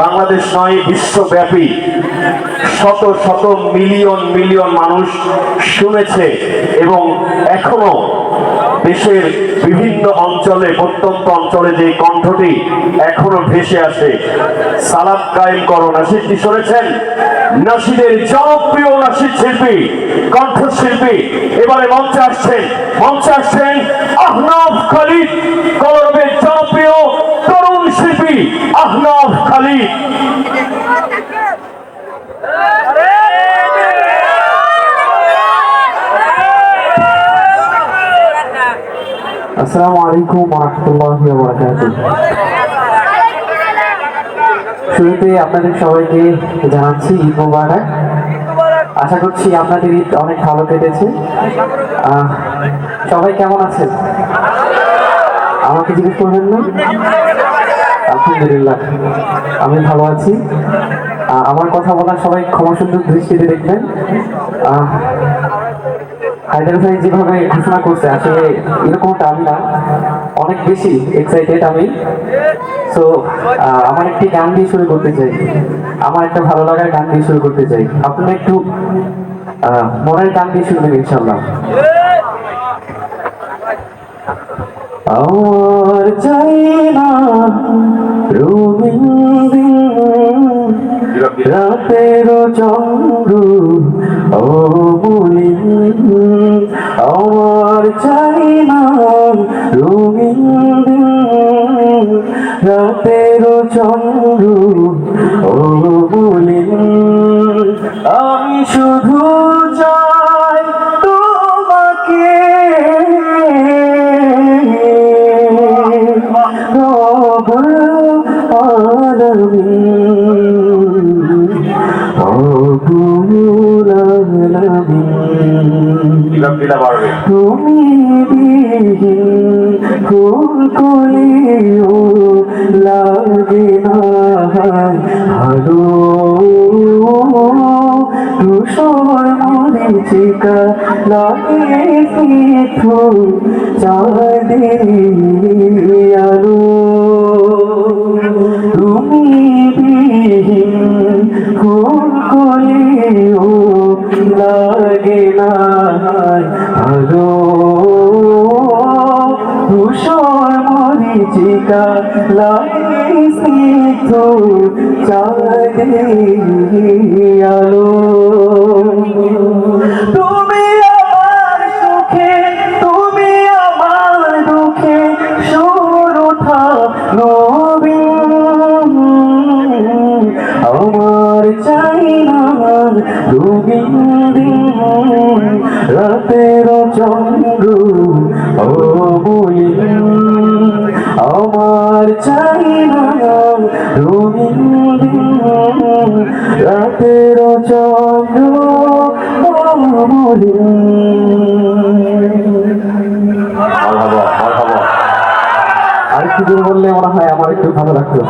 বাংলাদেশ নয়, বিশ্বব্যাপী। শত শত মিলিয়ন মিলিয়ন মানুষ শুনেছে এবং এখনও দেশের বিভিন্ন অঞ্চলে, প্রত্যন্ত অঞ্চলে যে কণ্ঠটি এখনও ভেসে আসে। সালাদ কায়েম করো নাসিদটি শুনেছেন? নাসিদের জনপ্রিয় নাসিদ শিল্পী, কণ্ঠশিল্পী। এবারে মঞ্চে আসছেন মঞ্চে আসছেন আহনাফ খালিদ কলরবের জনপ্রিয় তরুণ শিল্পী আহনাফ খালিদ আসসালামু আলাইকুম ওয়াবারাকাতুহু। শুরুতে আপনাদের সবাইকে জানাচ্ছি ঈদ মোবারক। আশা করছি আপনাদের ঈদ অনেক ভালো কেটেছে। সবাই কেমন আছেন? আমাকে জিজ্ঞেস করবেন না? আলহামদুলিল্লাহ, আমি ভালো আছি। আমার কথা বলার সবাই ক্ষমা সুন্দর দৃষ্টিতে দেখবেন। হায়দার ভাই যেভাবে ঘোষণা করছে, আসলে এরকমটা আমি না। অনেক বেশি এক্সাইটেড আমি। সো আমার একটি গান দিয়ে শুরু করতে চাই। আমার একটা ভালো লাগার গান দিয়ে শুরু করতে চাই। আপনারা একটু মনের গান দিয়ে শুনবেন ইনশাল্লাহ আমার চাই না রঙিন দিন রাতের চন্দ্র ও মলিন আমার চাই না রঙিন রাতের চন্দ্র ও মলিন আমি শুধু চাই তোমাকে। রব আলামিন। তুমি ফুল কলিও লাগে না ভালো তুষর মরিচিকা লাগে চাঁদের লাগে সিদ্ধ চাঁদে আলো তুমি আমার সুখে, তুমি আমার দুঃখে সুর ওঠা আমার চাই না রঙিন দিন রাতের চন্দ্র, ও রঙিন রাতের চন্দ্র আর একটু বললে মনে হয় আমার একটু ভালো লাগতো